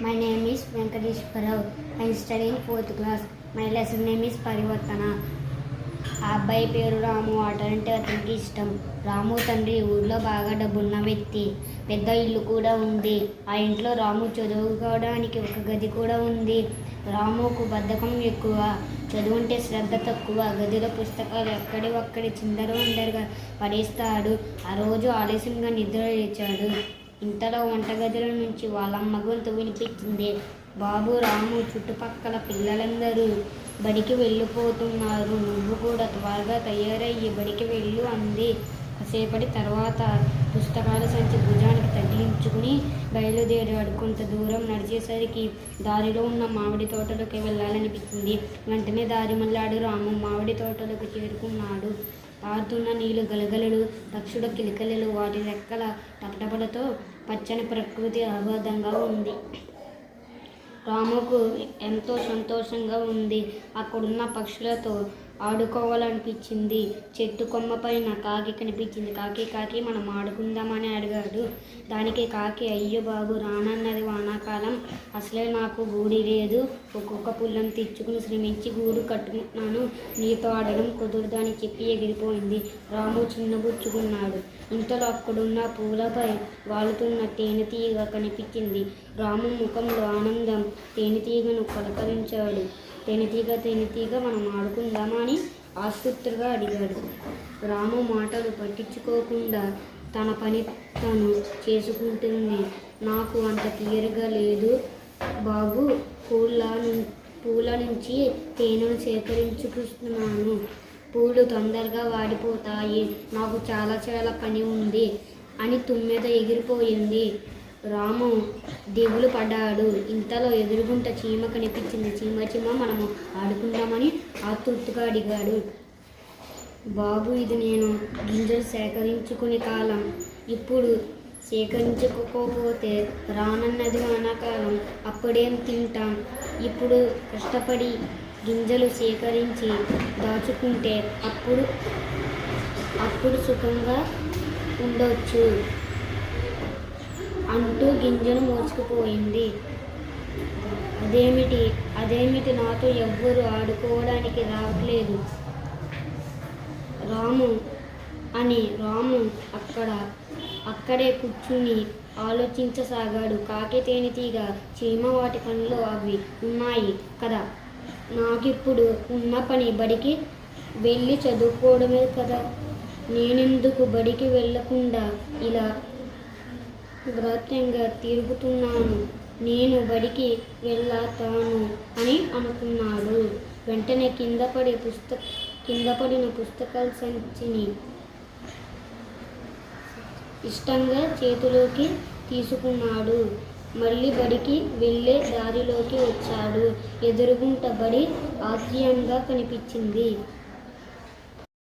My name is Venkateshwarao. I am studying fourth class. My lesson name is పరివర్తన ఆ అబ్బాయి పేరు రాము. ఆట అంటే అతనికి ఇష్టం. రాము తండ్రి ఊర్లో బాగా డబ్బున్న వ్యక్తి. పెద్ద ఇల్లు కూడా ఉంది. ఆ ఇంట్లో రాము చదువుకోవడానికి ఒక గది కూడా ఉంది. రాముకు బద్ధకం ఎక్కువ. చదువుంటే శ్రద్ధ తక్కువ. గదిలో పుస్తకాలు ఎక్కడి ఒక్కడి చిందర వందరగా పడేస్తాడు. ఆ రోజు ఆలస్యంగా నిద్ర లేచాడు. ఇంతలో వంటగదిలో నుంచి వాళ్ళమ్మ గొంతు వినిపించింది బాబు రాము చుట్టుపక్కల పిల్లలందరూ బడికి వెళ్ళిపోతున్నారు. నువ్వు కూడా త్వరగా తయారయ్యి బడికి వెళ్ళు అంది. కాసేపటి తర్వాత పుస్తకాల సంచి భుజానికి తగ్గించుకుని బయలుదేరాడు కొంత దూరం నడిచేసరికి దారిలో ఉన్న మామిడి తోటలోకి వెళ్ళాలనిపించింది వెంటనే దారి మళ్ళాడు రాము. మామిడి తోటలోకి చేరుకున్నాడు. పారుతున్న నీళ్ళు గలగలలు పక్షుల కిలకలలు వాటి రెక్కల టపటపలతో పచ్చని ప్రకృతి ఆహ్లాదంగా ఉంది. రాముకు ఎంతో సంతోషంగా ఉంది. అక్కడున్న పక్షులతో ఆడుకోవాలనిపించింది. చెట్టు కొమ్మ పైన కాకి కనిపించింది. కాకి కాకి మనం ఆడుకుందామని అడిగాడు. దానికి కాకి అయ్యో బాబు రానన్నది వానాకాలం. అసలే నాకు గూడి లేదు. ఒక్కొక్క పుల్లను తెచ్చుకుని శ్రమించి గూడు కట్టుకున్నాను నీతో ఆడడం కుదరదు అని చెప్పి ఎగిరిపోయింది. రాము చిన్నబుచ్చుకున్నాడు ఇంతలో అక్కడున్న పూలపై వాలుతున్న తేనెతీగ కనిపించింది. రాము ముఖంలో ఆనందం తేనెతీగను పలకరించాడు. తేనెతీగ తేనెతీగ మనం ఆడుకుందామా అని ఆసుపత్రిగా అడిగాడు. రాము మాటలు పట్టించుకోకుండా తన పని తను చేసుకుంటుంది. నాకు అంత క్లియర్గా లేదు బాబు. పూల పూల నుంచి తేనెను సేకరించుకుంటున్నాను. పూలు తొందరగా వాడిపోతాయి. నాకు చాలా చాలా పని ఉంది అని తుమ్మెద ఎగిరిపోయింది. రాము దిగులు పడ్డాడు. ఇంతలో ఎదురుగుంట చీమ కనిపించింది. చీమ చీమ మనము ఆడుకుందామని ఆతృప్తిగా అడిగాడు. బాబు ఇది నేను గింజలు సేకరించుకునే కాలం. ఇప్పుడు సేకరించుకోకపోతే రానన్నది వానాకాలం అప్పుడేం తింటాం? ఇప్పుడు కష్టపడి గింజలు సేకరించి దాచుకుంటే అప్పుడు అప్పుడు సుఖంగా ఉండొచ్చు. అంటూ గింజను మోసుకుపోయింది. అదేమిటి? అదేమిటి నాతో ఎవ్వరు ఆడుకోవడానికి రావట్లేదు? రాము అని రాము అక్కడ అక్కడే కూర్చుని ఆలోచించసాగాడు. కాకి తేనెతీగ చీమ వాటి పనిలో అవి ఉన్నాయి కదా? నాకిప్పుడు ఉన్న పని బడికి వెళ్ళి చదువుకోవడమే కదా? నేనెందుకు బడికి వెళ్ళకుండా ఇలా గ్రాత్యంగా తిరుగుతున్నాను. నేను బడికి వెళ్ళతాను అని అనుకున్నాడు. వెంటనే కింద పడి పుస్తక కింద పడిన పుస్తకాల సంచిని ఇష్టంగా చేతిలోకి తీసుకున్నాడు. మళ్ళీ బడికి వెళ్ళే దారిలోకి వచ్చాడు. ఎదురుగుంట బడి ఆశ్చర్యంగా కనిపించింది.